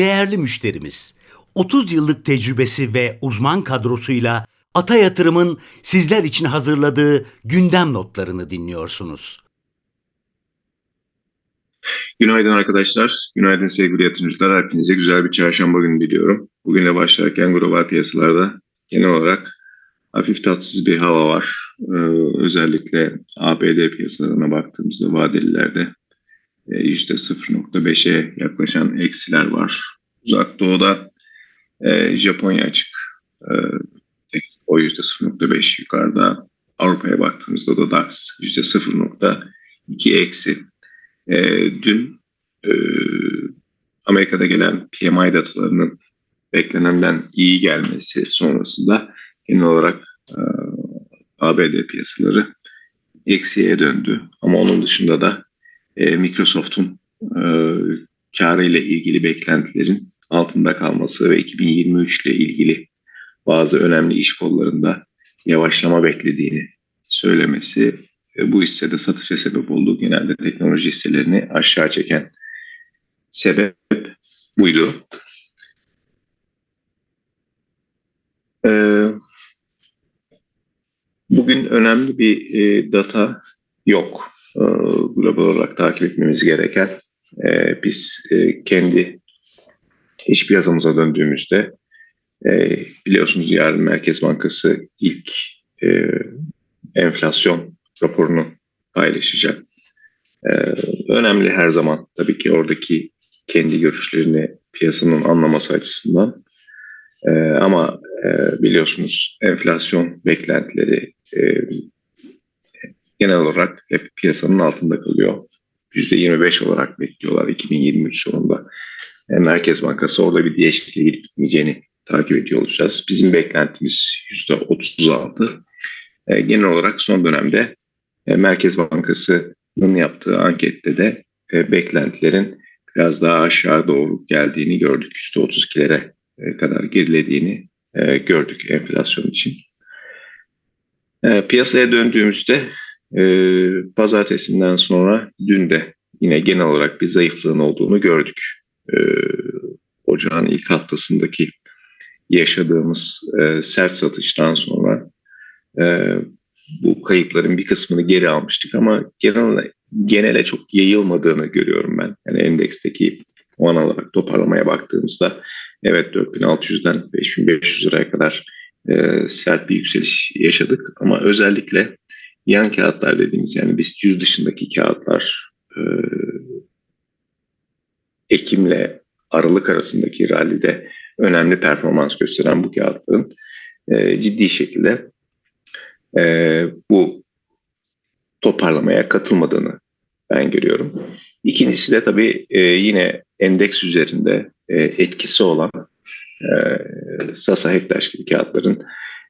değerli müşterimiz. 30 yıllık tecrübesi ve uzman kadrosuyla Ata Yatırım'ın sizler için hazırladığı gündem notlarını dinliyorsunuz. Günaydın arkadaşlar. Günaydın sevgili yatırımcılar. Hepinize güzel bir çarşamba günü diliyorum. Bugünle başlarken global piyasalarda genel olarak hafif tatsız bir hava var. Ee, özellikle ABD piyasalarına baktığımızda vadelilerde e, %0.5'e yaklaşan eksiler var. Uzak Doğu'da e, Japonya açık. E, o %0.5 yukarıda. Avrupa'ya baktığımızda da DAX %0.2 eksi. E, dün e, Amerika'da gelen PMI datalarının beklenenden iyi gelmesi sonrasında genel olarak e, ABD piyasaları eksiye döndü. Ama onun dışında da e, Microsoft'un e, karı ile ilgili beklentilerin altında kalması ve 2023 ile ilgili bazı önemli iş kollarında yavaşlama beklediğini söylemesi e, bu hissede satışa sebep oldu. Genelde teknoloji hisselerini aşağı çeken sebep buydu. Ee, bugün önemli bir e, data yok. Ee, global olarak takip etmemiz gereken. Ee, biz e, kendi iş piyasamıza döndüğümüzde e, biliyorsunuz yarın Merkez Bankası ilk e, enflasyon raporunu paylaşacak. E, önemli her zaman tabii ki oradaki kendi görüşlerini piyasanın anlaması açısından. E, ama e, biliyorsunuz enflasyon beklentileri e, genel olarak hep piyasanın altında kalıyor. %25 olarak bekliyorlar 2023 sonunda. Merkez Bankası orada bir değişikliğe gidip gitmeyeceğini takip ediyor olacağız. Bizim beklentimiz %36. E, genel olarak son dönemde e, Merkez Bankası'nın yaptığı ankette de e, beklentilerin biraz daha aşağı doğru geldiğini gördük. %32'lere e, kadar gerilediğini gördük enflasyon için. Piyasaya döndüğümüzde e, pazartesinden sonra dün de yine genel olarak bir zayıflığın olduğunu gördük. E, ocağın ilk haftasındaki yaşadığımız e, sert satıştan sonra e, bu kayıpların bir kısmını geri almıştık ama genel, genele çok yayılmadığını görüyorum ben. Yani endeksteki puan olarak toparlamaya baktığımızda evet 4600'den 5500 liraya kadar e, sert bir yükseliş yaşadık ama özellikle yan kağıtlar dediğimiz yani BIST 100 dışındaki kağıtlar e, Ekim'le Aralık arasındaki rallide önemli performans gösteren bu kağıtların e, ciddi şekilde e, bu toparlamaya katılmadığını ben görüyorum. İkincisi de tabii e, yine endeks üzerinde e, etkisi olan e, Sasa Hektaş gibi kağıtların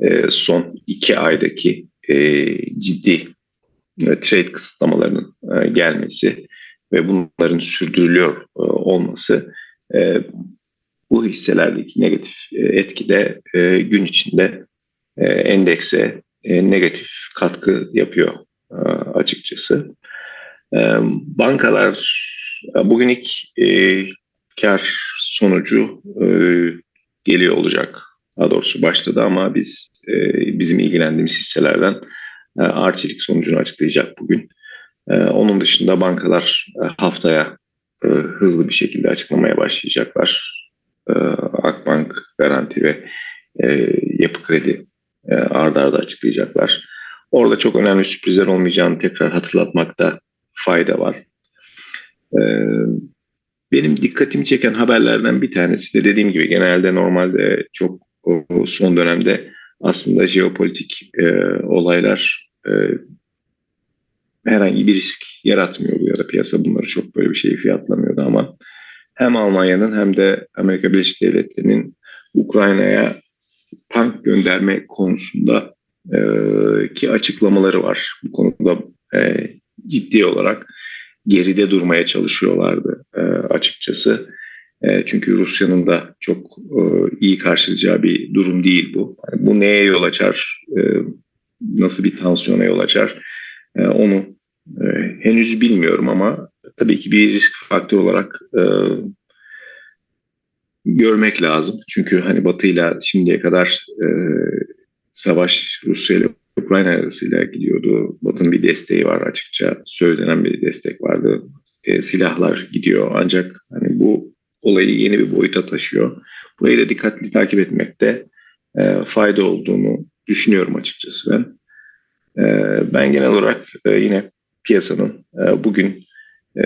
e, son iki aydaki e, ciddi e, trade kısıtlamalarının e, gelmesi ve bunların sürdürülüyor e, olması e, bu hisselerdeki negatif e, etki e, gün içinde e, endekse e, negatif katkı yapıyor e, açıkçası. E, bankalar e, bugün ilk e, kar sonucu e, geliyor olacak. Daha doğrusu başladı ama biz e, bizim ilgilendiğimiz hisselerden e, arçelik sonucunu açıklayacak bugün. E, onun dışında bankalar e, haftaya e, hızlı bir şekilde açıklamaya başlayacaklar. E, Akbank, Garanti ve e, Yapı Kredi e, arda arda açıklayacaklar. Orada çok önemli sürprizler olmayacağını tekrar hatırlatmakta fayda var. E, benim dikkatimi çeken haberlerden bir tanesi de dediğim gibi genelde normalde çok o, son dönemde aslında jeopolitik e, olaylar e, herhangi bir risk yaratmıyordu ya da piyasa bunları çok böyle bir şeyi fiyatlamıyordu ama hem Almanya'nın hem de Amerika Birleşik Devletleri'nin Ukrayna'ya tank gönderme konusunda e, ki açıklamaları var. Bu konuda e, ciddi olarak geride durmaya çalışıyorlardı e, açıkçası. E, çünkü Rusya'nın da çok e, iyi karşılayacağı bir durum değil bu. Bu neye yol açar, e, nasıl bir tansiyona yol açar onu henüz bilmiyorum ama tabii ki bir risk faktörü olarak görmek lazım. Çünkü hani Batı'yla şimdiye kadar savaş Rusya ile Ukrayna arasıyla gidiyordu. Batı'nın bir desteği var açıkça. Söylenen bir destek vardı. E, silahlar gidiyor ancak hani bu olayı yeni bir boyuta taşıyor. Burayı da dikkatli takip etmekte e, fayda olduğunu düşünüyorum açıkçası ben. E, ben genel olarak e, yine piyasanın e, bugün e,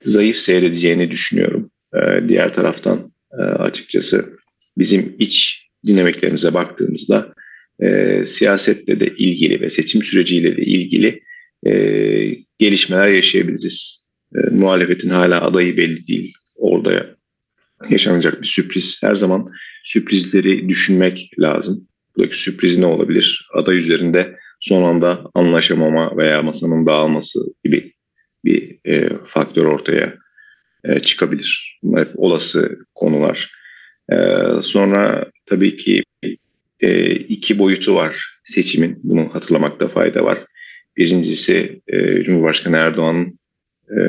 zayıf seyredeceğini düşünüyorum. E, diğer taraftan e, açıkçası bizim iç dinamiklerimize baktığımızda e, siyasetle de ilgili ve seçim süreciyle de ilgili e, gelişmeler yaşayabiliriz. E, muhalefetin hala adayı belli değil. Orada yaşanacak bir sürpriz. Her zaman sürprizleri düşünmek lazım. Buradaki sürpriz ne olabilir? Aday üzerinde son anda anlaşamama veya masanın dağılması gibi bir e, faktör ortaya e, çıkabilir. Bunlar hep olası konular. E, sonra tabii ki e, iki boyutu var seçimin. Bunu hatırlamakta fayda var. Birincisi e, Cumhurbaşkanı Erdoğan'ın e,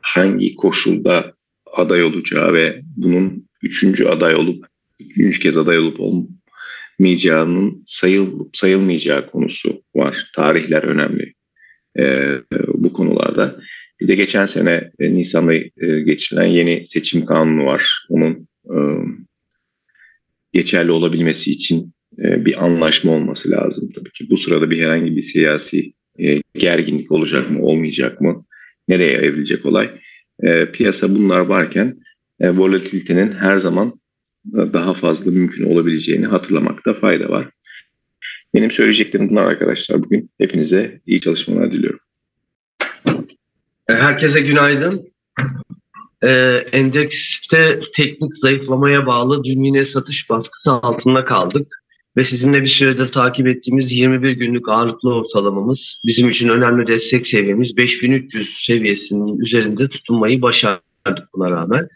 hangi koşulda aday olacağı ve bunun üçüncü aday olup üçüncü kez aday olup olmayacağının sayılıp sayılmayacağı konusu var. Tarihler önemli e, bu konularda. Bir de geçen sene e, Nisan'da e, geçirilen yeni seçim kanunu var. Onun e, geçerli olabilmesi için e, bir anlaşma olması lazım. Tabii ki bu sırada bir herhangi bir siyasi e, gerginlik olacak mı, olmayacak mı? Nereye evrilecek olay? E, piyasa bunlar varken e, volatilitenin her zaman daha fazla mümkün olabileceğini hatırlamakta fayda var. Benim söyleyeceklerim bunlar arkadaşlar. Bugün hepinize iyi çalışmalar diliyorum. Herkese günaydın. Ee, endekste teknik zayıflamaya bağlı dün yine satış baskısı altında kaldık. Ve sizinle bir süredir takip ettiğimiz 21 günlük ağırlıklı ortalamamız bizim için önemli destek seviyemiz 5300 seviyesinin üzerinde tutunmayı başardık buna rağmen.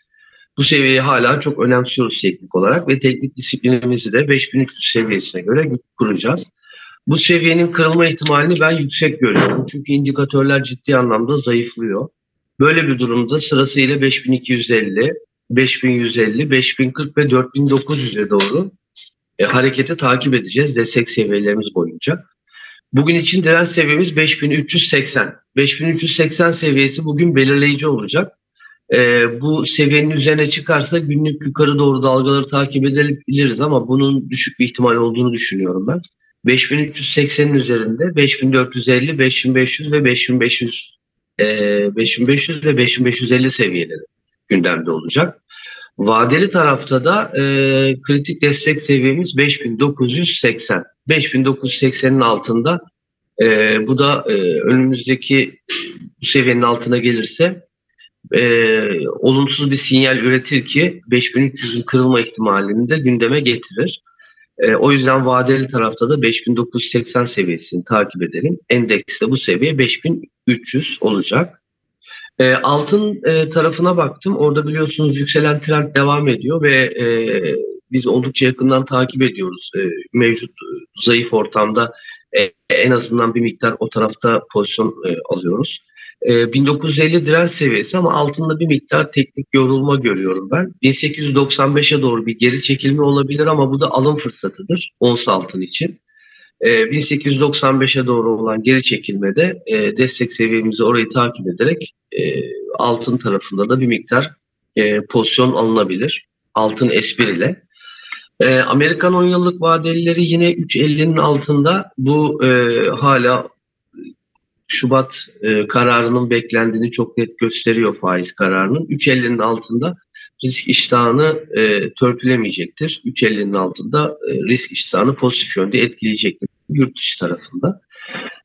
Bu seviyeyi hala çok önemsiyoruz teknik olarak ve teknik disiplinimizi de 5300 seviyesine göre kuracağız. Bu seviyenin kırılma ihtimalini ben yüksek görüyorum. Çünkü indikatörler ciddi anlamda zayıflıyor. Böyle bir durumda sırasıyla 5250, 5150, 5040 ve 4900'e doğru e, hareketi takip edeceğiz destek seviyelerimiz boyunca. Bugün için direnç seviyemiz 5380. 5380 seviyesi bugün belirleyici olacak. E, bu seviyenin üzerine çıkarsa günlük yukarı doğru dalgaları takip edebiliriz ama bunun düşük bir ihtimal olduğunu düşünüyorum ben. 5380'in üzerinde 5450, 5500 ve 5500 e, 5500 ve 5550 seviyeleri gündemde olacak. Vadeli tarafta da e, kritik destek seviyemiz 5980. 5980'in altında e, bu da e, önümüzdeki bu seviyenin altına gelirse e, olumsuz bir sinyal üretir ki 5300'ün kırılma ihtimalini de gündeme getirir. E, o yüzden vadeli tarafta da 5980 seviyesini takip edelim. Endekste bu seviye 5300 olacak. E, altın e, tarafına baktım. Orada biliyorsunuz yükselen trend devam ediyor ve e, biz oldukça yakından takip ediyoruz. E, mevcut zayıf ortamda e, en azından bir miktar o tarafta pozisyon e, alıyoruz. E, 1950 direnç seviyesi ama altında bir miktar teknik yorulma görüyorum ben. 1895'e doğru bir geri çekilme olabilir ama bu da alım fırsatıdır ons altın için. 1895'e doğru olan geri çekilmede e, destek seviyemizi orayı takip ederek e, altın tarafında da bir miktar e, pozisyon alınabilir. Altın espriyle. E, Amerikan 10 yıllık vadelileri yine 3.50'nin altında. Bu e, hala Şubat e, kararının beklendiğini çok net gösteriyor faiz kararının. 3.50'nin altında risk iştahını e, törpülemeyecektir. 3.50'nin altında e, risk iştahını pozitif yönde etkileyecektir yurt dışı tarafında.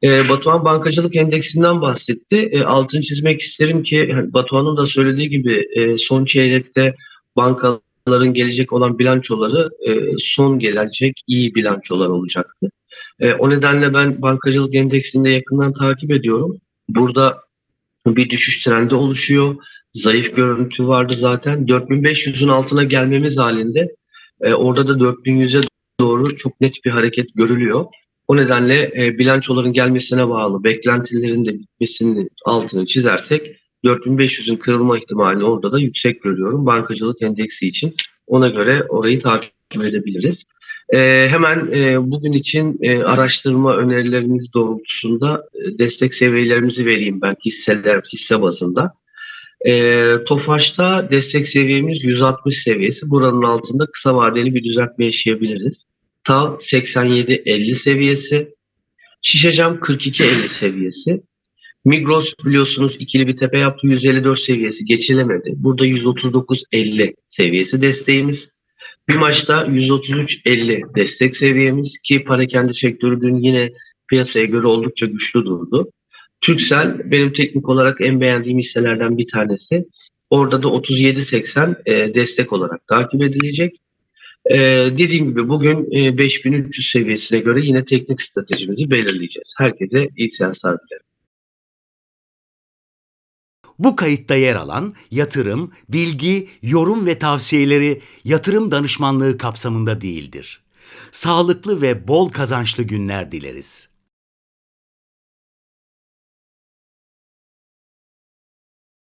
E, Batuhan Bankacılık Endeksinden bahsetti. E, altını çizmek isterim ki Batuhan'ın da söylediği gibi e, son çeyrekte bankaların gelecek olan bilançoları e, son gelecek iyi bilançolar olacaktı. E, o nedenle ben bankacılık endeksinde yakından takip ediyorum. Burada bir düşüş trendi oluşuyor. Zayıf görüntü vardı zaten. 4500'ün altına gelmemiz halinde e, orada da 4100'e doğru çok net bir hareket görülüyor. O nedenle e, bilançoların gelmesine bağlı beklentilerin de bitmesinin altını çizersek 4500'ün kırılma ihtimalini orada da yüksek görüyorum bankacılık endeksi için. Ona göre orayı takip edebiliriz. Ee, hemen e, bugün için e, araştırma önerilerimiz doğrultusunda e, destek seviyelerimizi vereyim ben hisseler hisse bazında. E, Tofaş'ta destek seviyemiz 160 seviyesi. Buranın altında kısa vadeli bir düzeltme yaşayabiliriz. Ta 87-50 seviyesi. Şişecam 42-50 seviyesi. Migros biliyorsunuz ikili bir tepe yaptı. 154 seviyesi geçilemedi. Burada 139-50 seviyesi desteğimiz. Bir maçta 133-50 destek seviyemiz ki parakende sektörü dün yine piyasaya göre oldukça güçlü durdu. Türksel benim teknik olarak en beğendiğim hisselerden bir tanesi. Orada da 37.80 e, destek olarak takip edilecek. E, dediğim gibi bugün e, 5300 seviyesine göre yine teknik stratejimizi belirleyeceğiz. Herkese iyi seanslar dilerim. Bu kayıtta yer alan yatırım, bilgi, yorum ve tavsiyeleri yatırım danışmanlığı kapsamında değildir. Sağlıklı ve bol kazançlı günler dileriz.